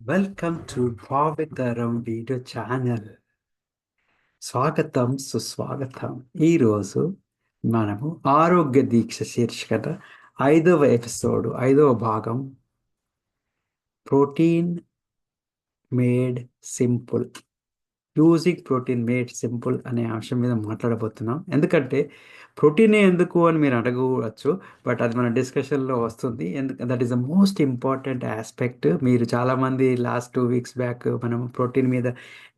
Welcome to Bhavitaram video channel స్వాగతం సుస్వాగతం. ఈరోజు మనము ఆరోగ్య దీక్ష శీర్షికన ఐదవ ఎపిసోడ్ ఐదవ భాగం. Protein made simple using protein made simple అనే అంశం మీద మాట్లాడబోతున్నాం. ఎందుకంటే ప్రోటీనే ఎందుకు అని మీరు అడగవచ్చు బట్ అది మన డిస్కషన్లో వస్తుంది. ఎందుకు that is the most important aspect. మీరు చాలామంది లాస్ట్ టూ వీక్స్ బ్యాక్ మనం ప్రోటీన్ మీద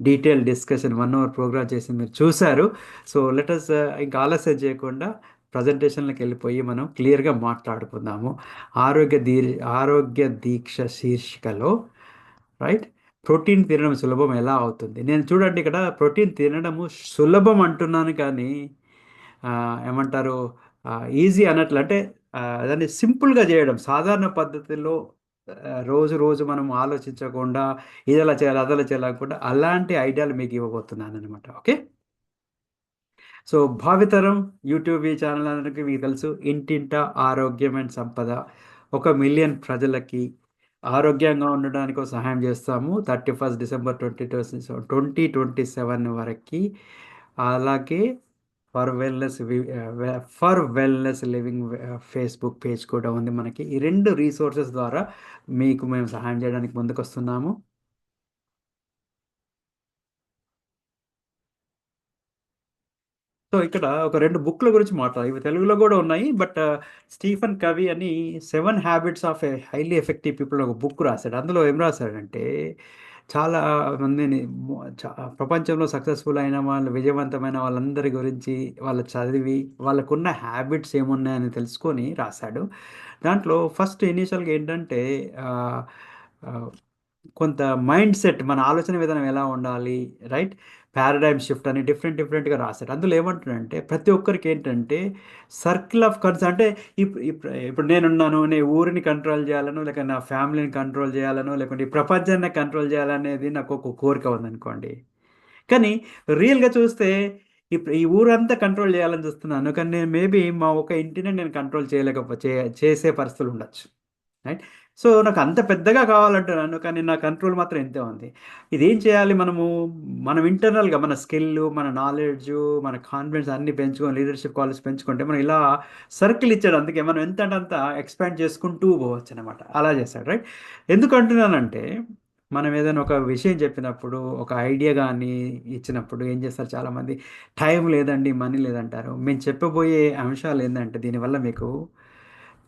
detail discussion one hour programme చేసి మీరు చూశారు. సో లెటర్స్ uh, ఇంకా ఆలస్యం చేయకుండా ప్రజెంటేషన్లకు వెళ్ళిపోయి మనం క్లియర్గా మాట్లాడుకుందాము. ఆరోగ్య దీ ఆరోగ్య దీక్ష శీర్షికలో రైట్? ప్రోటీన్ తినడం సులభం ఎలా అవుతుంది? నేను చూడండి ఇక్కడ ప్రోటీన్ తినడము సులభం అంటున్నాను కానీ ఏమంటారు ఈజీ అన్నట్లు అంటే దాన్ని సింపుల్గా చేయడం. సాధారణ పద్ధతిలో రోజు రోజు మనం ఆలోచించకుండా ఇదలా చేయాలి అదలా చేయాలనుకుంటే అలాంటి ఐడియాలు మీకు ఇవ్వబోతున్నాను అనమాట ఓకే? సో భావితరం యూట్యూబ్ ఈ ఛానల్ అందరికీ మీకు తెలుసు. ఇంటింట ఆరోగ్యం అండ్ సంపద. ఒక మిలియన్ ప్రజలకి ఆరోగ్యంగా ఉండడానికి సహాయం చేస్తాము. Thirty first December twenty twenty twenty seven వరకు. అలాగే for wellness for wellness living Facebook page కూడా ఉంది మనకి. ఈ రెండు రీసోర్సెస్ ద్వారా మీకు మేము సహాయం చేయడానికి ముందుకు వస్తున్నాము సో ఇక్కడ ఒక రెండు బుక్ల గురించి మాట్లాడాలి ఇవి తెలుగులో కూడా ఉన్నాయి బట్ స్టీఫన్ కవి అని seven habits of a highly effective people ఒక బుక్ రాశాడు. అందులో ఏం రాశాడంటే చాలా మందిని ప్రపంచంలో సక్సెస్ఫుల్ అయిన వాళ్ళు విజయవంతమైన వాళ్ళందరి గురించి వాళ్ళ చదివి వాళ్ళకున్న హ్యాబిట్స్ ఏమున్నాయని తెలుసుకొని రాశాడు. దాంట్లో ఫస్ట్ ఇనీషియల్గా ఏంటంటే కొంత మైండ్ సెట్ మన ఆలోచన విధానం ఎలా ఉండాలి రైట్ పారాడైమ్ షిఫ్ట్ అని డిఫరెంట్ డిఫరెంట్గా రాశాడు అందులో ఏమంటాడంటే ప్రతి ఒక్కరికి ఏంటంటే సర్కిల్ ఆఫ్ కన్సర్న్ అంటే ఇప్పుడు ఇప్పుడు నేనున్నాను నేను ఊరిని కంట్రోల్ చేయాలను లేక నా ఫ్యామిలీని కంట్రోల్ చేయాలను లేకుంటే ఈ ప్రపంచాన్ని కంట్రోల్ చేయాలనేది నాకు ఒక కోరిక ఉందనుకోండి. కానీ రియల్గా చూస్తే ఇప్పుడు ఈ ఊరంతా కంట్రోల్ చేయాలని చూస్తున్నాను కానీ నేను మేబీ మా ఒక ఇంటిని నేను కంట్రోల్ చేయలేకపో చేసే పరిస్థితులు ఉండొచ్చు రైట్ సో నాకు అంత పెద్దగా కావాలంటున్నాను కానీ నా కంట్రోల్ మాత్రం ఎంతే ఉంది. ఇదేం చేయాలి మనము? మనం ఇంటర్నల్గా మన స్కిల్ మన నాలెడ్జ్ మన కాన్ఫిడెన్స్ అన్ని పెంచుకొని లీడర్షిప్ క్వాలిటీస్ పెంచుకుంటే మనం ఇలా సర్కిల్ ఇచ్చాడు. అందుకే మనం ఎంత అంత ఎక్స్పాండ్ చేసుకుంటూ పోవచ్చు అనమాట అలా చేశాడు రైట్? ఎందుకు అంటున్నానంటే మనం ఏదైనా ఒక విషయం చెప్పినప్పుడు ఒక ఐడియా కానీ ఇచ్చినప్పుడు ఏం చేస్తారు చాలామంది? టైం లేదండి మనీ లేదంటారు. మేము చెప్పబోయే అంశాలు ఏంటంటే దీనివల్ల మీకు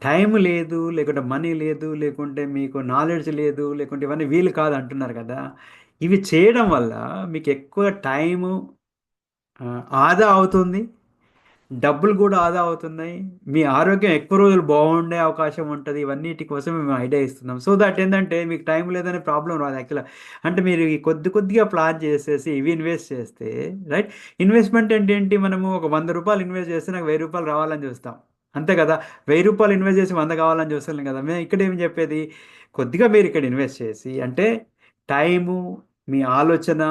టైం లేదు లేకుంటే మనీ లేదు లేకుంటే మీకు నాలెడ్జ్ లేదు లేకుంటే ఇవన్నీ వీలు కాదు అంటున్నారు కదా. ఇవి చేయడం వల్ల మీకు ఎక్కువ టైము ఆదా అవుతుంది డబ్బులు కూడా ఆదా అవుతున్నాయి మీ ఆరోగ్యం ఎక్కువ రోజులు బాగుండే అవకాశం ఉంటుంది ఇవన్నిటి కోసం మేము ఐడియా ఇస్తున్నాం. సో దట్ ఏంటంటే మీకు టైం లేదనే ప్రాబ్లం రాదు యాక్చువల్గా. అంటే మీరు కొద్ది కొద్దిగా ప్లాన్ చేసేసి ఇవి ఇన్వెస్ట్ చేస్తే రైట్? ఇన్వెస్ట్మెంట్ ఏంటి? మనము ఒక వంద రూపాయలు ఇన్వెస్ట్ చేస్తే నాకు వెయ్యి రూపాయలు రావాలని చూస్తాం. అంతే కదా. వెయ్యి రూపాయలు ఇన్వెస్ట్ చేసి వంద కావాలని చూస్తున్నాం కదా. మేము ఇక్కడ ఏం చెప్పేది? కొద్దిగా మీరు ఇక్కడ ఇన్వెస్ట్ చేసి అంటే టైము మీ ఆలోచన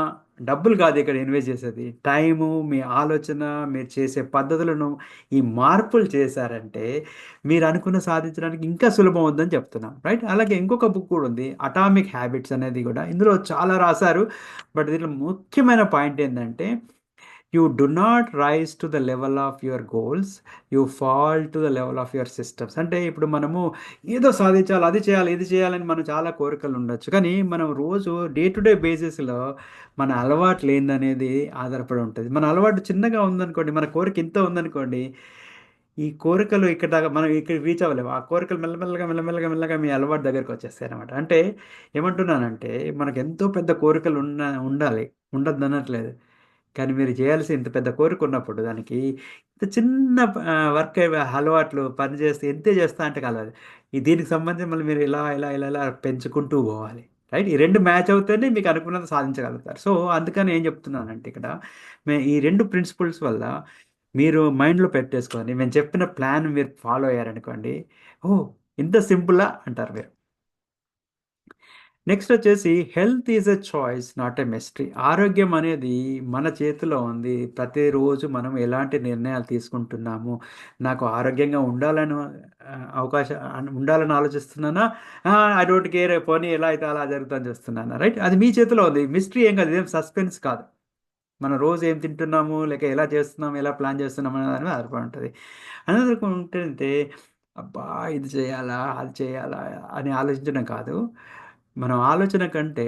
డబ్బులు కాదు ఇక్కడ ఇన్వెస్ట్ చేసేది. టైము మీ ఆలోచన మీరు చేసే పద్ధతులను ఈ మార్పులు చేశారంటే మీరు అనుకున్న సాధించడానికి ఇంకా సులభం అవుతుందని చెప్తున్నాం. రైట్? అలాగే ఇంకొక బుక్ కూడా ఉంది. అటామిక్ హ్యాబిట్స్ అనేది కూడా ఇందులో చాలా రాశారు. బట్ దీంట్లో ముఖ్యమైన పాయింట్ ఏంటంటే you do not rise to the level of your goals you fall to the level of your systems అంటే ఇప్పుడు మనము ఏదో సాధించాలి అది చేయాలి ఇది చేయాలని మనం చాలా కోరికలు ఉండొచ్చు. కానీ మనం రోజు డే టు డే బేసిస్లో మన అలవాట్లు ఏందనేది ఆధారపడి ఉంటుంది. మన అలవాటు చిన్నగా ఉందనుకోండి మన కోరిక ఇంత ఉందనుకోండి ఈ కోరికలు ఇక్కడ మనం ఇక్కడ రీచ్ అవ్వలేము. ఆ కోరికలు మెల్లమెల్లగా మెల్లమెల్లగా మెల్లగా మీ అలవాటు దగ్గరికి వచ్చేస్తాయి అనమాట అంటే ఏమంటున్నానంటే మనకు ఎంతో పెద్ద కోరికలు ఉన్న ఉండాలి. ఉండద్దు అనట్లేదు కానీ మీరు చేయాల్సి ఇంత పెద్ద కోరిక ఉన్నప్పుడు దానికి ఇంత చిన్న వర్క్ అలవాట్లు పని చేస్తే ఎంతే చేస్తా అంటే కలదు ఈ దీనికి సంబంధించి మళ్ళీ మీరు ఇలా ఇలా ఇలా ఇలా పెంచుకుంటూ పోవాలి. రైట్? ఈ రెండు మ్యాచ్ అవుతేనే మీకు అనుకున్నది సాధించగలుగుతారు. సో అందుకని ఏం చెప్తున్నానంటే ఇక్కడ మే ఈ రెండు ప్రిన్సిపల్స్ వల్ల మీరు మైండ్లో పెట్టేసుకొని మేము చెప్పిన ప్లాన్ మీరు ఫాలో అయ్యారనుకోండి. ఓ ఇంత సింపుల్లా అంటారు మీరు. నెక్స్ట్ వచ్చేసి health is a choice not a mystery. ఆరోగ్యం అనేది మన చేతిలో ఉంది. ప్రతిరోజు మనం ఎలాంటి నిర్ణయాలు తీసుకుంటున్నాము? నాకు ఆరోగ్యంగా ఉండాలని అవకాశం ఉండాలని ఆలోచిస్తున్నానా? ఐ డోంట్ కేర్ పోనీ ఎలా అయితే అలా జరుగుతుందని చూస్తున్నానా? రైట్? అది మీ చేతిలో ఉంది. మిస్టరీ ఏం కాదు. ఇదేం సస్పెన్స్ కాదు. మనం రోజు ఏం తింటున్నాము? లేక ఎలా చేస్తున్నాము ఎలా ప్లాన్ చేస్తున్నాము అనే దాని మీద ఆధారపడి ఉంటుంది. అనేది ఉంటుంటే అబ్బా ఇది చేయాలా? అది చేయాలా? అని ఆలోచించడం కాదు. మనం ఆలోచన కంటే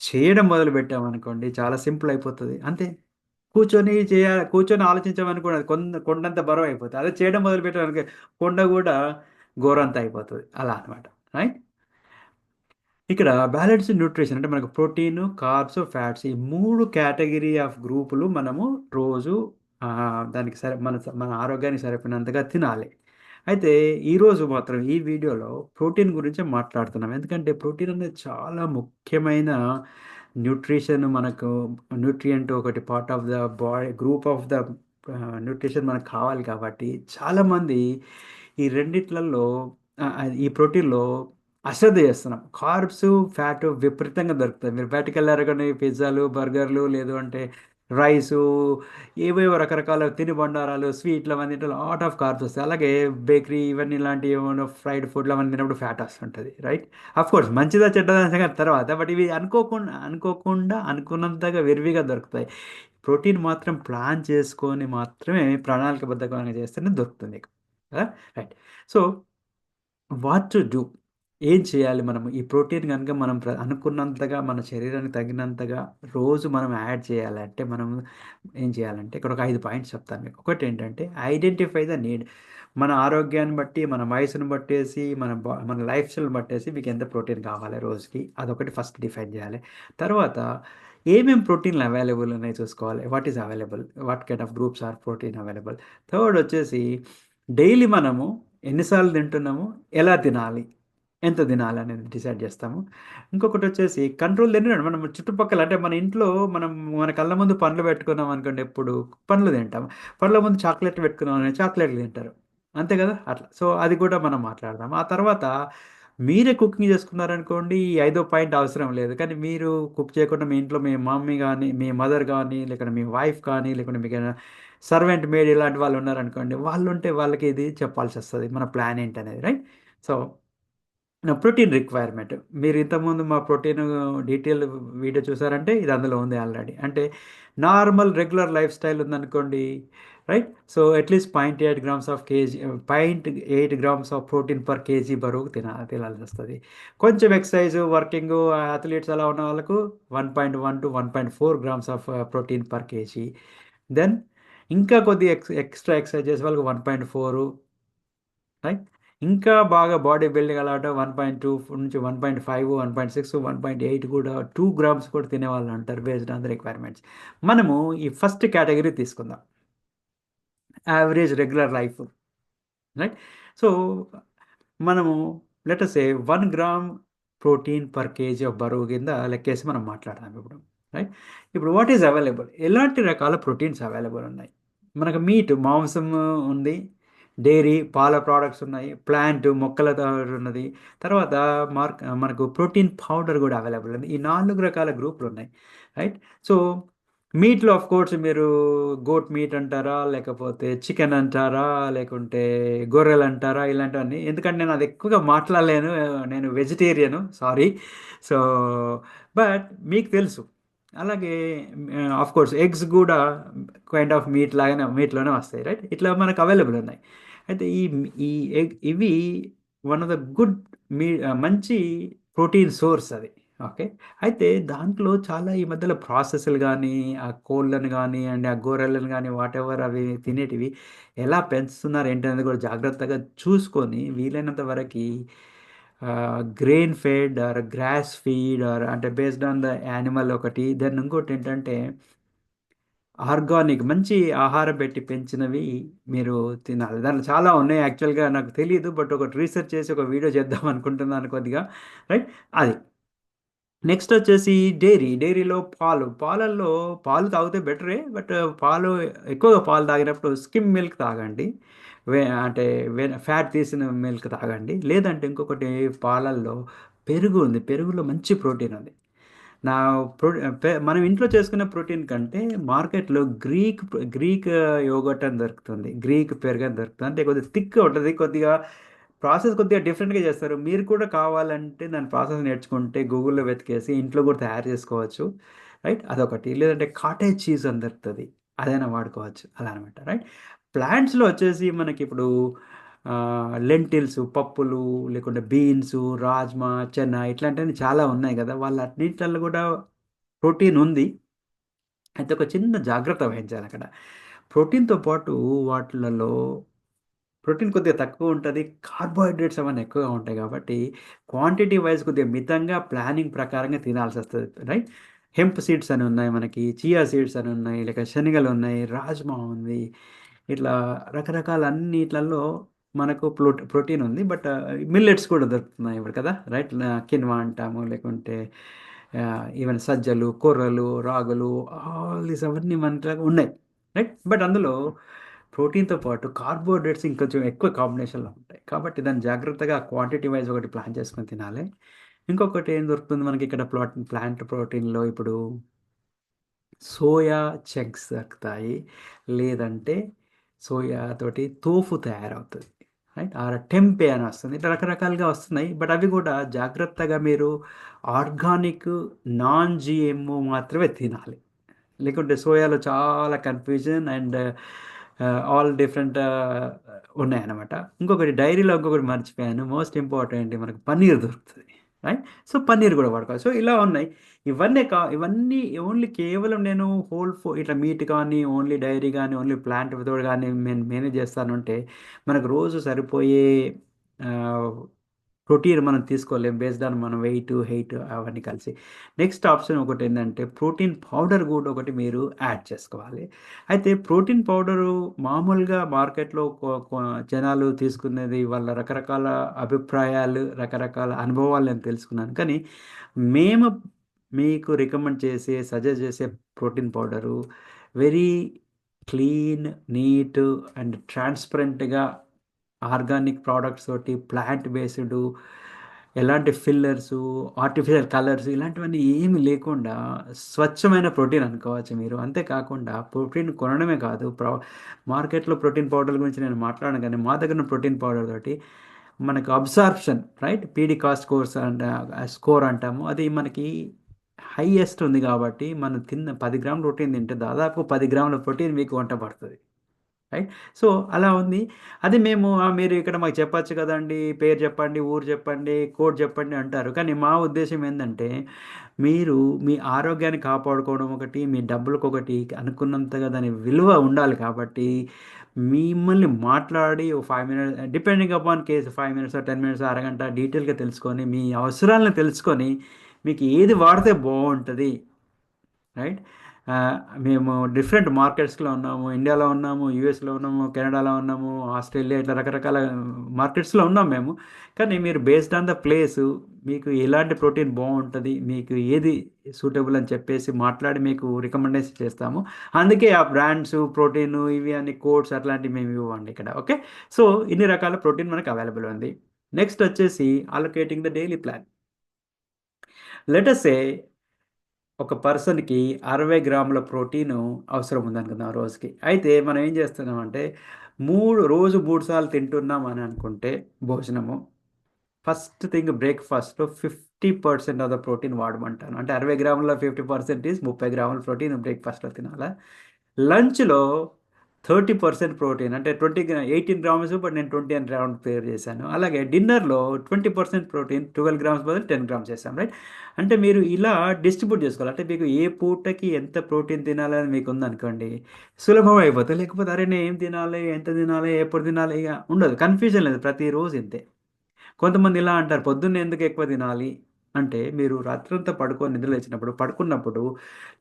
చేయడం మొదలు పెట్టామనుకోండి చాలా సింపుల్ అయిపోతుంది. అంతే. కూర్చొని చేయాలి కూర్చొని ఆలోచించామనుకోండి అది కొంత కొండంత బరువు అయిపోతుంది. అదే చేయడం మొదలు పెట్టామనుకో కొండ కూడా ఘోరంత అయిపోతుంది. అలా అనమాట రైట్? ఇక్కడ బ్యాలెన్స్డ్ న్యూట్రిషన్ అంటే మనకు ప్రోటీన్ కార్బ్స్ ఫ్యాట్స్ ఈ మూడు కేటగిరీ ఆఫ్ గ్రూపులు మనము రోజు దానికి సరి మన మన ఆరోగ్యానికి సరిపోయినంతగా తినాలి. అయితే ఈరోజు మాత్రం ఈ వీడియోలో ప్రోటీన్ గురించి మాట్లాడుతున్నాం. ఎందుకంటే ప్రోటీన్ అనేది చాలా ముఖ్యమైన న్యూట్రిషన్ మనకు న్యూట్రియంట్ ఒకటి part of the body group of the nutrition మనకు కావాలి కాబట్టి చాలామంది ఈ రెండిట్లలో ఈ ప్రోటీన్లో అశ్రద్ధ చేస్తున్నాం. కార్బ్స్ ఫ్యాట్ విపరీతంగా దొరుకుతాయి. మీరు బయటకు వెళ్ళారు కానీ పిజ్జాలు బర్గర్లు లేదు అంటే రైసు ఏవేవో రకరకాల తినుబండారాలు స్వీట్లు అవన్నీ లాట్ ఆఫ్ కార్బ్స్ వస్తాయి. అలాగే బేకరీ ఇవన్నీ ఇలాంటి ఏమైనా ఫ్రైడ్ ఫుడ్లు అవన్నీ తిన్నప్పుడు ఫ్యాట్ వస్తుంటుంది రైట్? కోర్స్ మంచిదా చెడ్డదా తర్వాత బట్ ఇవి అనుకోకుండా అనుకోకుండా అనుకున్నంతగా విరివిగా దొరుకుతాయి. ప్రోటీన్ మాత్రం ప్లాన్ చేసుకొని మాత్రమే ప్రణాళికబద్ధంగా చేస్తేనే దొరుకుతుంది right so what to do ఏం చేయాలి మనం? ఈ ప్రోటీన్ కనుక మనం అనుకున్నంతగా మన శరీరానికి తగినంతగా రోజు మనం యాడ్ చేయాలంటే మనం ఏం చేయాలంటే ఇక్కడ ఒక ఐదు పాయింట్స్ చెప్తాను మీకు. ఒకటి ఏంటంటే ఐడెంటిఫై ద నీడ్. మన ఆరోగ్యాన్ని బట్టి మన వయసును బట్టేసి మన బా మన లైఫ్ స్టైల్ బట్టేసి మీకు ఎంత ప్రోటీన్ కావాలి రోజుకి అదొకటి ఫస్ట్ డిఫైన్ చేయాలి. తర్వాత ఏమేమి ప్రోటీన్లు అవైలబుల్ ఉన్నాయి చూసుకోవాలి? What is available? What kind of groups are protein available? Third వచ్చేసి డైలీ మనము ఎన్నిసార్లు తింటున్నాము? ఎలా తినాలి? ఎంత తినాలి అనేది డిసైడ్ చేస్తాము. ఇంకొకటి వచ్చేసి కంట్రోల్ తినడం మనం చుట్టుపక్కల అంటే మన ఇంట్లో మనం మన కళ్ళ ముందు పండ్లు పెట్టుకున్నాం అనుకోండి ఎప్పుడు పండ్లు తింటాం పండ్ల ముందు చాక్లెట్ పెట్టుకున్నాం అని చాక్లెట్లు తింటారు. అంతే కదా? అట్లా. సో అది కూడా మనం మాట్లాడదాం ఆ తర్వాత మీరే కుకింగ్ చేసుకున్నారనుకోండి ఈ ఐదో పాయింట్ అవసరం లేదు. కానీ మీరు కుక్ చేయకుండా మీ ఇంట్లో మీ మమ్మీ కానీ మీ మదర్ కానీ లేకుంటే మీ వైఫ్ కానీ లేకుంటే మీకు సర్వెంట్ మేడ్ ఇలాంటి వాళ్ళు ఉన్నారనుకోండి వాళ్ళు ఉంటే వాళ్ళకి ఇది చెప్పాల్సి వస్తుంది. మన ప్లాన్ ఏంటి అనేది రైట్ సో ప్రోటీన్ రిక్వైర్మెంట్. మీరు ఇంతకుముందు మా ప్రోటీన్ డీటెయిల్ వీడియో చూసారంటే ఇది అందులో ఉంది ఆల్రెడీ. అంటే నార్మల్ రెగ్యులర్ లైఫ్ స్టైల్ ఉందనుకోండి right? So at least point eight grams of KG point eight grams of protein per KG బరువు తిన తినాల్సి వస్తుంది. కొంచెం ఎక్సర్సైజ్ వర్కింగ్ అథ్లీట్స్ అలా ఉన్న వాళ్ళకు one point one two one point four grams of protein per KG. Then ఇంకా కొద్ది ఎక్స్ ఎక్స్ట్రా ఎక్సర్సైజ్ చేసే వాళ్ళకి వన్ పాయింట్ ఫోరు రైట్? ఇంకా బాగా బాడీ బిల్డింగ్ అలాంటి వన్ పాయింట్ టూ నుంచి one point five one point six one point eight కూడా two grams కూడా తినేవాళ్ళు అంటారు బేస్డ్ ఆన్ ద రిక్వైర్మెంట్స్ మనము ఈ ఫస్ట్ కేటగిరీ తీసుకుందాం. Average regular life right so మనము let us one gram protein per KG of బరువు కింద లెక్కేసి మనం మాట్లాడదాం ఇప్పుడు. రైట్ ఇప్పుడు వాట్ ఈజ్ అవైలబుల్ ఎలాంటి రకాల ప్రోటీన్స్ అవైలబుల్ ఉన్నాయి? మనకు మీట్ మాంసం ఉంది. డైరీ పాల ప్రోడక్ట్స్ ఉన్నాయి ప్లాంట్ మొక్కల ఉన్నది. తర్వాత మార్క్ మనకు ప్రోటీన్ పౌడర్ కూడా అవైలబుల్ ఉంది. ఈ నాలుగు రకాల గ్రూపులు ఉన్నాయి రైట్? సో మీట్లో ఆఫ్ కోర్స్ మీరు గోట్ మీట్ అంటారా లేకపోతే చికెన్ అంటారా లేకుంటే గొర్రెలు అంటారా ఇలాంటివన్నీ? ఎందుకంటే నేను అది ఎక్కువగా మాట్లాడలేను నేను వెజిటేరియను సారీ. సో బట్ మీకు తెలుసు. అలాగే ఆఫ్ కోర్స్ ఎగ్స్ కూడా కైండ్ ఆఫ్ మీట్ లాగానే మీట్లోనే వస్తాయి రైట్? ఇట్లా మనకు అవైలబుల్ ఉన్నాయి. అయితే ఈ ఈ ఎగ్ ఇవి వన్ ఆఫ్ ద గుడ్ మీ మంచి ప్రోటీన్ సోర్స్ అది. ఓకే? అయితే దాంట్లో చాలా ఈ మధ్యలో ప్రాసెస్లు కానీ ఆ కోళ్ళను కానీ అండ్ ఆ గొర్రెలను కానీ వాటెవర్ అవి తినేటివి ఎలా పెంచుతున్నారు ఏంటనేది కూడా జాగ్రత్తగా చూసుకొని వీలైనంత వరకు grain fed or grass feed or అంటే బేస్డ్ ఆన్ ద యానిమల్ ఒకటి. దెన్ ఇంకోటి ఏంటంటే ఆర్గానిక్ మంచి ఆహారం పెట్టి పెంచినవి మీరు తినాలి. దాంట్లో చాలా ఉన్నాయి. యాక్చువల్గా నాకు తెలియదు బట్ ఒకటి రీసెర్చ్ చేసి ఒక వీడియో చేద్దాం అనుకుంటున్నాను కొద్దిగా. రైట్? అది. నెక్స్ట్ వచ్చేసి డైరీ. డైరీలో పాలు. పాలల్లో పాలు తాగితే బెటరే బట్ పాలు ఎక్కువగా పాలు తాగినప్పుడు స్కిమ్ మిల్క్ తాగండి. వే అంటే వే ఫ్యాట్ తీసిన మిల్క్ తాగండి. లేదంటే ఇంకొకటి పాలల్లో పెరుగు ఉంది. పెరుగులో మంచి ప్రోటీన్ ఉంది. నా ప్రో మనం ఇంట్లో చేసుకునే ప్రోటీన్ కంటే మార్కెట్లో గ్రీక్ గ్రీక్ యోగట్ అని దొరుకుతుంది. గ్రీక్ పెరుగు అని దొరుకుతుంది. అంటే కొద్దిగా థిక్ ఉంటుంది కొద్దిగా ప్రాసెస్ కొద్దిగా డిఫరెంట్గా చేస్తారు. మీరు కూడా కావాలంటే దాని ప్రాసెస్ నేర్చుకుంటే గూగుల్లో వెతికేసి ఇంట్లో కూడా తయారు చేసుకోవచ్చు. రైట్? అదొకటి. లేదంటే కాటేజ్ చీజ్ అని దొరుకుతుంది. అదైనా వాడుకోవచ్చు. అలా అనమాట రైట్? ప్లాంట్స్లో వచ్చేసి మనకి ఇప్పుడు లెంటిల్స్ పప్పులు లేకుంటే బీన్స్ రాజ్మా చెన్న ఇట్లాంటివన్నీ చాలా ఉన్నాయి కదా. వాళ్ళ అన్నింటిలో కూడా ప్రోటీన్ ఉంది. అయితే ఒక చిన్న జాగ్రత్త వహించాలి అక్కడ. ప్రోటీన్తో పాటు వాటిలలో ప్రోటీన్ కొద్దిగా తక్కువ ఉంటుంది కార్బోహైడ్రేట్స్ అవన్నీ ఎక్కువగా ఉంటాయి కాబట్టి క్వాంటిటీ వైజ్ కొద్దిగా మితంగా ప్లానింగ్ ప్రకారంగా తినాల్సి వస్తుంది రైట్? హెంప్ సీడ్స్ అని ఉన్నాయి మనకి చియా సీడ్స్ అని ఉన్నాయి లేక శనగలు ఉన్నాయి రాజ్మా ఉంది ఇట్లా రకరకాల అన్నిట్లలో మనకు ప్లో ప్రోటీన్ ఉంది బట్ మిల్లెట్స్ కూడా దొరుకుతున్నాయి ఇప్పుడు కదా రైట్? కిన్వా అంటాము లేకుంటే ఈవెన్ సజ్జలు కొర్రలు రాగులు ఆల్ దీస్ అవన్నీ మన ఉన్నాయి రైట్? బట్ అందులో ప్రోటీన్తో పాటు కార్బోహైడ్రేట్స్ ఇంకొంచెం ఎక్కువ కాంబినేషన్లో ఉంటాయి. కాబట్టి దాన్ని జాగ్రత్తగా క్వాంటిటీ వైజ్ ఒకటి ప్లాన్ చేసుకొని తినాలి. ఇంకొకటి ఏం దొరుకుతుంది మనకి ఇక్కడ ప్లాట్ ప్లాంట్ ప్రోటీన్లో? ఇప్పుడు సోయా చెక్స్ దొరుకుతాయి. లేదంటే సోయా తోటి తోఫు తయారవుతుంది. రైట్? ఆర్ టెంపే అని వస్తుంది? ఇట్లా రకరకాలుగా వస్తున్నాయి. బట్ అవి కూడా జాగ్రత్తగా మీరు ఆర్గానిక్ నాన్ జిఎంఓ మాత్రమే తినాలి. లేకుంటే సోయాలో చాలా కన్ఫ్యూజన్ అండ్ ఆల్ డిఫరెంట్ ఉన్నాయన్నమాట. ఇంకొకటి డైరీలో ఇంకొకటి మర్చిపోయాను. మోస్ట్ ఇంపార్టెంట్ మనకు పన్నీర్ దొరుకుతుంది. రైట్? సో పన్నీర్ కూడా వాడుకోవాలి. సో ఇలా ఉన్నాయి. ఇవన్నీ కా ఇవన్నీ ఓన్లీ కేవలం నేను హోల్ ఫో ఇట్లా మీట్ కానీ ఓన్లీ డైరీ కానీ ఓన్లీ ప్లాంట్ తోడు కానీ నేను మేనేజ్ చేస్తానంటే మనకు రోజు సరిపోయే ప్రోటీన్ మనం తీసుకోలేం బేస్డ్ ఆన్ మనం వెయిట్ హెయిట్ అవన్నీ కలిసి. నెక్స్ట్ ఆప్షన్ ఒకటి ఏంటంటే ప్రోటీన్ పౌడర్ కూడా ఒకటి మీరు యాడ్ చేసుకోవాలి. అయితే ప్రోటీన్ పౌడరు మామూలుగా మార్కెట్లో జనాలు తీసుకునేది వాళ్ళ రకరకాల అభిప్రాయాలు రకరకాల అనుభవాలు నేను తెలుసుకున్నాను. కానీ మేము మీకు రికమెండ్ చేసే సజెస్ట్ చేసే protein powder very clean neat and ట్రాన్స్పరెంట్గా ఆర్గానిక్ ప్రోడక్ట్స్ తోటి ప్లాంట్ బేస్డ్ ఎలాంటి ఫిల్లర్స్ ఆర్టిఫిషియల్ కలర్స్ ఇలాంటివన్నీ ఏమి లేకుండా స్వచ్ఛమైన ప్రోటీన్ అనుకోవచ్చు మీరు. అంతేకాకుండా ప్రోటీన్ కొనడమే కాదు ప్రో మార్కెట్లో ప్రోటీన్ పౌడర్ గురించి నేను మాట్లాడను కానీ మా దగ్గర ప్రోటీన్ పౌడర్ తోటి మనకు absorption right? P D cast course and score అంటాము. అది మనకి హైయెస్ట్ ఉంది కాబట్టి మనం తిన్న పది గ్రాముల ప్రోటీన్ తింటే దాదాపు పది గ్రాముల ప్రోటీన్ మీకు వంట పడుతుంది. రైట్ సో అలా ఉంది. అది మేము మీరు ఇక్కడ మాకు చెప్పచ్చు కదండి. పేరు చెప్పండి ఊరు చెప్పండి కోడ్ చెప్పండి అంటారు. కానీ మా ఉద్దేశం ఏంటంటే మీరు మీ ఆరోగ్యాన్ని కాపాడుకోవడం ఒకటి మీ డబ్బులకు ఒకటి అనుకున్నంతగా దాని విలువ ఉండాలి కాబట్టి మిమ్మల్ని మాట్లాడి ఓ five minutes depending upon case five minutes ten minutes అరగంట డీటెయిల్గా తెలుసుకొని మీ అవసరాలను తెలుసుకొని మీకు ఏది వాడితే బాగుంటుంది రైట్ మేము డిఫరెంట్ మార్కెట్స్లో ఉన్నాము ఇండియాలో ఉన్నాము యూఎస్లో ఉన్నాము కెనడాలో ఉన్నాము ఆస్ట్రేలియా ఇట్లా రకరకాల మార్కెట్స్లో ఉన్నాం మేము. కానీ మీరు బేస్డ్ ఆన్ ద ప్లేస్ మీకు ఎలాంటి ప్రోటీన్ బాగుంటుంది మీకు ఏది సూటబుల్ అని చెప్పేసి మాట్లాడి మీకు రికమెండేషన్ చేస్తాము. అందుకే ఆ బ్రాండ్స్ ప్రోటీన్ ఇవి అన్ని కోడ్స్ అట్లాంటివి మేము ఇవ్వండి ఇక్కడ ఓకే సో ఇన్ని రకాల ప్రోటీన్ మనకు అవైలబుల్ ఉంది. నెక్స్ట్ వచ్చేసి allocating the daily plan let's say ఒక పర్సన్కి అరవై గ్రాముల ప్రోటీన్ అవసరం ఉందనుకుందాం రోజుకి. అయితే మనం ఏం చేస్తున్నాం అంటే మూడు రోజు మూడు సార్లు తింటున్నాం అని అనుకుంటే భోజనము ఫస్ట్ థింగ్ బ్రేక్ఫాస్ట్లో fifty percent of the protein వాడమంటాను. అంటే అరవై గ్రాముల ఫిఫ్టీ పర్సెంట్ ఈజ్ ముప్పై గ్రాముల ప్రోటీన్ బ్రేక్ఫాస్ట్లో తినాలా? లంచ్లో థర్టీ పర్సెంట్ ప్రోటీన్ అంటే ట్వంటీ ఎయిటీన్ గ్రామ్స్ బట్ నేను ట్వంటీ అని రౌండ్ ప్రిపేర్ చేశాను. అలాగే డిన్నర్లో twenty percent protein twelve grams బదులు టెన్ గ్రామ్స్ చేస్తాం రైట్? అంటే మీరు ఇలా డిస్ట్రిబ్యూట్ చేసుకోవాలి. అంటే మీకు ఏ పూటకి ఎంత ప్రోటీన్ తినాలని మీకు ఉందనుకోండి సులభం అయిపోతుంది. లేకపోతే అరే నేను ఏం తినాలి ఎంత తినాలి ఎప్పుడు తినాలి ఇక ఉండదు. కన్ఫ్యూజన్ లేదు. ప్రతిరోజు ఇంతే. కొంతమంది ఇలా అంటారు పొద్దున్న ఎందుకు ఎక్కువ తినాలి? అంటే మీరు రాత్రంతా పడుకొని నిద్రలేచినప్పుడు పడుకున్నప్పుడు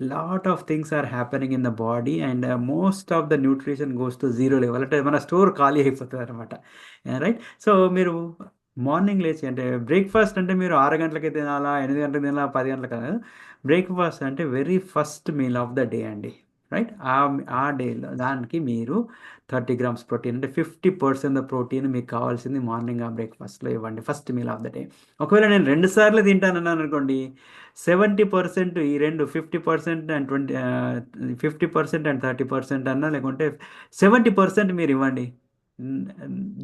lot of things are happening in the body and most of the nutrition goes to zero level అంటే మన స్టోర్ ఖాళీ అయిపోతుంది అనమాట రైట్ సో మీరు మార్నింగ్ లేచి అంటే బ్రేక్ఫాస్ట్ అంటే మీరు ఆరు గంటలకి తినాలా ఎనిమిది గంటలకు తినాలా పది గంటలకు కాదు బ్రేక్ఫాస్ట్ అంటే very first meal of the day అండి. రైట్ ఆ ఆ డేలో దానికి మీరు థర్టీ గ్రామ్స్ ప్రోటీన్ అంటే ఫిఫ్టీ పర్సెంట్ ప్రోటీన్ మీకు కావాల్సింది మార్నింగ్ ఆ బ్రేక్ఫాస్ట్లో ఇవ్వండి first meal of the day. ఒకవేళ నేను రెండు సార్లు తింటానన్నాను అనుకోండి సెవెంటీ పర్సెంట్ ఈ రెండు fifty percent and twenty fifty percent and thirty percent అన్నా లేకుంటే సెవెంటీ పర్సెంట్ మీరు ఇవ్వండి.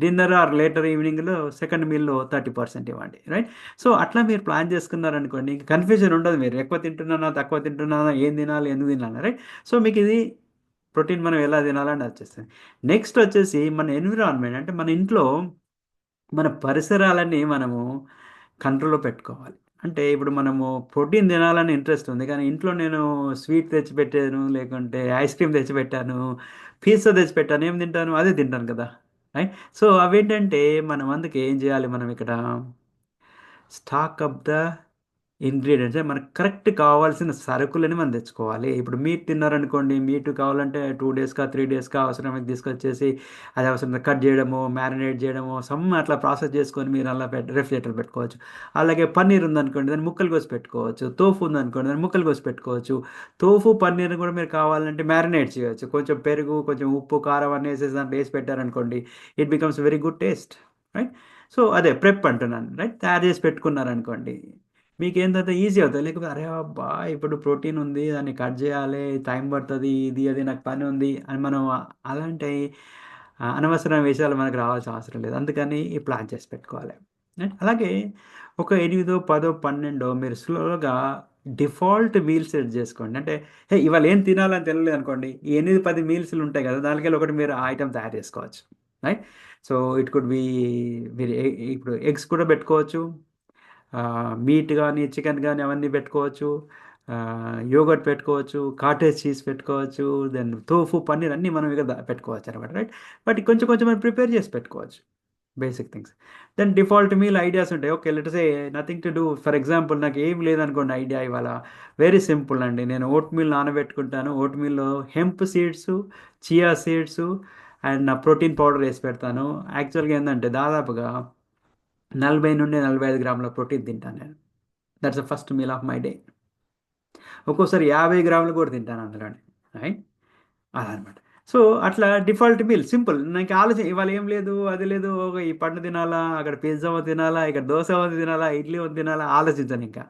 డిన్నర్ ఆర్ లేటర్ ఈవినింగ్లో సెకండ్ మీల్లో థర్టీ పర్సెంట్ ఇవ్వండి రైట్? సో అట్లా మీరు ప్లాన్ చేసుకున్నారనుకోండి కన్ఫ్యూజన్ ఉండదు మీరు. ఎక్కువ తింటున్నానా తక్కువ తింటున్నానా ఏం తినాలి ఎందుకు తినాలి రైట్? సో మీకు ఇది ప్రోటీన్ మనం ఎలా తినాలని వచ్చేస్తుంది నెక్స్ట్ వచ్చేసి మన ఎన్విరాన్మెంట్ అంటే మన ఇంట్లో మన పరిసరాలన్నీ మనము కంట్రోల్లో పెట్టుకోవాలి. అంటే ఇప్పుడు మనము ప్రోటీన్ తినాలని ఇంట్రెస్ట్ ఉంది కానీ ఇంట్లో నేను స్వీట్ తెచ్చిపెట్టాను లేకుంటే ఐస్ క్రీమ్ తెచ్చిపెట్టాను పిజ్జా తెచ్చిపెట్టాను ఏం తింటాను? అదే తింటాను కదా. రైట్ సో అవేంటంటే మనం అందుకే ఏం చేయాలి? మనం ఇక్కడ స్టాక్ అప్ ద ఇంగ్రీడియంట్స్ మనకు కరెక్ట్ కావాల్సిన సరుకులని మనం తెచ్చుకోవాలి. ఇప్పుడు మీట్ తిన్నారనుకోండి మీట్ కావాలంటే టూ డేస్కా త్రీ డేస్కా అవసరమైతే తీసుకొచ్చేసి అది అవసరం కట్ చేయడము మ్యారినేట్ చేయడము సమ్ అట్లా ప్రాసెస్ చేసుకొని మీరు అలా పెట్ రెఫ్రిజరేటర్ పెట్టుకోవచ్చు. అలాగే పన్నీర్ ఉందనుకోండి దాన్ని ముక్కలు కోసి పెట్టుకోవచ్చు. తోఫు ఉందనుకోండి దాన్ని ముక్కలు కోసి పెట్టుకోవచ్చు. తోఫు పన్నీర్ కూడా మీరు కావాలంటే మ్యారినేట్ చేయవచ్చు కొంచెం పెరుగు కొంచెం ఉప్పు కారం అనేసి దాంట్లో వేసి పెట్టారనుకోండి it becomes very good taste right so అదే ప్రెప్ అంటున్నాను రైట్ తయారు చేసి పెట్టుకున్నారనుకోండి మీకు ఏంటంటే ఈజీ అవుతుంది. లేకపోతే అరే అబ్బా ఇప్పుడు ప్రోటీన్ ఉంది దాన్ని కట్ చేయాలి టైం పడుతుంది ఇది అది నాకు పని ఉంది అని మనం అలాంటి అనవసరమైన విషయాలు మనకు రావాల్సిన అవసరం లేదు. అందుకని ఈ ప్లాన్ చేసి పెట్టుకోవాలి. అలాగే ఒక ఎనిమిదో పదో పన్నెండో మీరు స్లోగా డిఫాల్ట్ మీల్స్ సెట్ చేసుకోండి. అంటే హే ఇవాళ ఏం తినాలని తెలియలేదు అనుకోండి. ఈ ఎనిమిది పది మీల్స్లు ఉంటాయి కదా దానికెళ్ళి ఒకటి మీరు ఐటమ్ తయారు చేసుకోవచ్చు. Right so it could be మీరు ఇప్పుడు ఎగ్స్ కూడా పెట్టుకోవచ్చు. మీట్ కానీ చికెన్ కానీ అవన్నీ పెట్టుకోవచ్చు. యోగట్ పెట్టుకోవచ్చు కాటేజ్ చీజ్ పెట్టుకోవచ్చు దెన్ తోఫు పన్నీర్ అన్నీ మనం ఇక దా- పెట్టుకోవచ్చు అనమాట రైట్ బట్ కొంచెం కొంచెం మనం ప్రిపేర్ చేసి పెట్టుకోవచ్చు basic things then default meal ideas ఉంటాయి. Okay let's a nothing to do for example నాకు ఏం లేదనుకోండి ఐడియా ఇవాళ. వెరీ సింపుల్ అండి. నేను ఓట్ మీల్ నానబెట్టుకుంటాను. Oat మీల్లో hemp seeds chia seeds and నా ప్రోటీన్ పౌడర్ వేసి పెడతాను. యాక్చువల్గా ఏంటంటే దాదాపుగా నలభై నుండి నలభై ఐదు గ్రాముల ప్రోటీన్ తింటాను నేను. That's the first meal of my day ఒక్కోసారి యాభై గ్రాములు కూడా తింటాను అందులోనే రైట్ అలా అనమాట సో అట్లా డిఫాల్ట్ మీల్ సింపుల్. నాకు ఆలోచన ఇవాళ ఏం లేదు అది లేదు ఈ పండు తినాలా అక్కడ పిజ్జా తినాలా ఇక్కడ దోశ వంది తినాలా ఇడ్లీ వంది తినాలా ఆలోచించాను ఇంకా.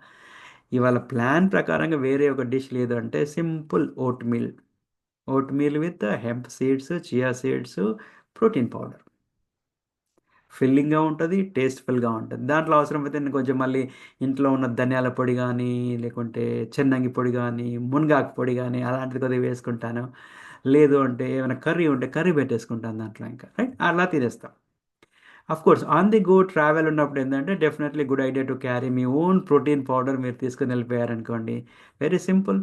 ఇవాళ ప్లాన్ ప్రకారంగా వేరే ఒక డిష్ లేదు అంటే simple oat meal oat meal with hemp seeds chia seeds protein powder. ఫిల్లింగ్గా ఉంటుంది టేస్ట్ఫుల్గా ఉంటుంది. దాంట్లో అవసరమైతే నేను కొంచెం మళ్ళీ ఇంట్లో ఉన్న ధనియాల పొడి కానీ లేకుంటే చెన్నంగి పొడి కానీ మునగాకు పొడి కానీ అలాంటిది కొద్దిగా వేసుకుంటాను. లేదు అంటే ఏమైనా కర్రీ ఉంటే కర్రీ పెట్టేసుకుంటాను దాంట్లో ఇంకా రైట్? అలా తినేస్తాం. Of course on the go travel ఉన్నప్పుడు ఏంటంటే definitely good idea to carry me own protein powder మీరు తీసుకుని వెళ్ళిపోయారనుకోండి. వెరీ సింపుల్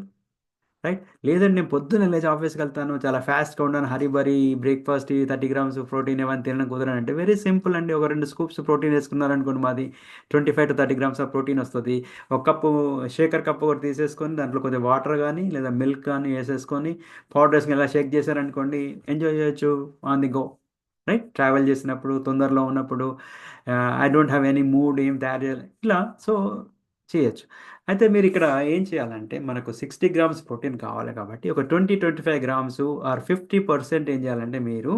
రైట్ లేదండి నేను పొద్దున్న లేచి ఆఫీస్కి వెళ్తాను చాలా ఫాస్ట్గా ఉన్నాను హరి బరి బ్రేక్ఫాస్ట్ థర్టీ గ్రామ్స్ ప్రోటీన్ ఏమైనా తినడం కుదరనంటే వెరీ సింపుల్ అండి. ఒక రెండు స్కూప్స్ ప్రోటీన్ వేసుకున్నారనుకోండి మాది twenty five to thirty grams of protein వస్తుంది. ఒక కప్పు షేకర్ కప్ ఒకటి తీసేసుకొని దాంట్లో కొద్దిగా వాటర్ కానీ లేదా మిల్క్ కానీ వేసేసుకొని పౌడర్స్ ఎలా ఇలా షేక్ చేశారనుకోండి ఎంజాయ్ చేయొచ్చు on the go right travel చేసినప్పుడు తొందరలో ఉన్నప్పుడు I don't have any mood ఏం తయారు చేయాలి. ఇట్లా సో చేయొచ్చు. అయితే మీరు ఇక్కడ ఏం చేయాలంటే మనకు సిక్స్టీ గ్రామ్స్ ప్రోటీన్ కావాలి కాబట్టి ఒక twenty twenty five grams or fifty percent ఏం చేయాలంటే మీరు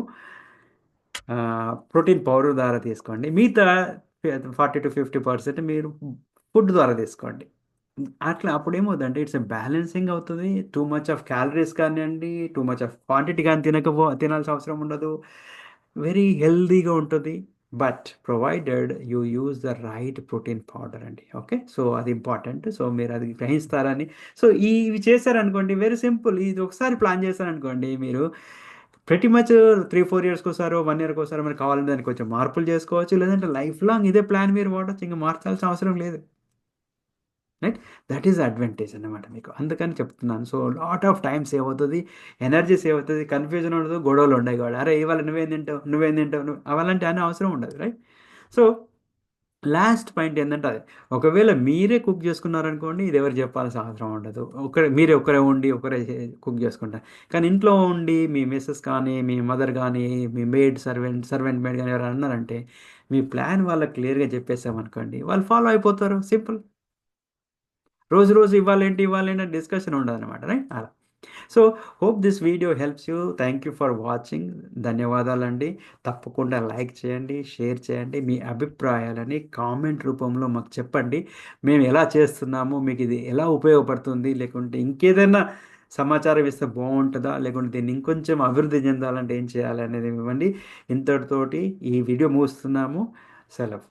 ప్రోటీన్ పౌడర్ ద్వారా తీసుకోండి. మిగతా ఫార్టీ టు ఫిఫ్టీ పర్సెంట్ మీరు ఫుడ్ ద్వారా తీసుకోండి. అట్లా అప్పుడు ఏమవుతుందంటే ఇట్స్ బ్యాలెన్సింగ్ అవుతుంది. టూ మచ్ ఆఫ్ క్యాలరీస్ కానివ్వండి టూ మచ్ ఆఫ్ క్వాంటిటీ కానీ తినకపో తినాల్సిన అవసరం ఉండదు. వెరీ హెల్దీగా ఉంటుంది. But provided you use the right protein powder అండి ఓకే సో అది ఇంపార్టెంట్ సో మీరు అది గ్రహిస్తారని. సో ఇవి చేశారనుకోండి వెరీ సింపుల్ ఇది ఒకసారి ప్లాన్ చేశారనుకోండి మీరు ప్రతి మచ్ త్రీ ఫోర్ ఇయర్స్కి ఒకసారి వన్ ఇయర్కి ఒకసారి మరి కావాలంటే దానికి కొంచెం మార్పులు చేసుకోవచ్చు. లేదంటే లైఫ్ లాంగ్ ఇదే ప్లాన్ మీరు వాడచ్చు. ఇంకా మార్చాల్సిన అవసరం లేదు. రైట్ దట్ ఈస్ అడ్వాంటేజ్ అనమాట మీకు. అందుకని చెప్తున్నాను. So lot of time save అవుతుంది ఎనర్జీ సేవ్ అవుతుంది కన్ఫ్యూజన్ ఉండదు గొడవలు ఉండవు కూడా అరే ఇవాళ నువ్వేం తింటావు? నువ్వేం తింటావు? నువ్వు అలాంటి అనే అవసరం ఉండదు. రైట్ సో లాస్ట్ పాయింట్ ఏంటంటే అది. ఒకవేళ మీరే కుక్ చేసుకున్నారనుకోండి ఇది ఎవరు చెప్పాల్సిన అవసరం ఉండదు. ఒకరే మీరే ఒకరే ఉండి ఒకరే కుక్ చేసుకుంటారు. కానీ ఇంట్లో ఉండి మీ మిస్సెస్ కానీ మీ మదర్ కానీ మీ మేడ్ సర్వెంట్ సర్వెంట్ మేడ్ కానీ ఎవరు అన్నారంటే మీ ప్లాన్ వాళ్ళకి క్లియర్గా చెప్పేసామనుకోండి వాళ్ళు ఫాలో అయిపోతారు. సింపుల్ రోజు రోజు ఇవ్వాలేంటి ఇవ్వాలేంటి డిస్కషన్ ఉండదు అనమాట రైట్ అలా. So hope this video helps you thank you for watching ధన్యవాదాలండి. తప్పకుండా లైక్ చేయండి షేర్ చేయండి. మీ అభిప్రాయాలని కామెంట్ రూపంలో మాకు చెప్పండి. మేము ఎలా చేస్తున్నాము మీకు ఇది ఎలా ఉపయోగపడుతుంది లేకుంటే ఇంకేదైనా సమాచారం ఇస్తే బాగుంటుందా లేకుంటే దీన్ని ఇంకొంచెం అభివృద్ధి చెందాలంటే ఏం చేయాలి అనేది ఇవ్వండి. ఇంతటితోటి ఈ వీడియో ముగిస్తున్నాము. సెలవు.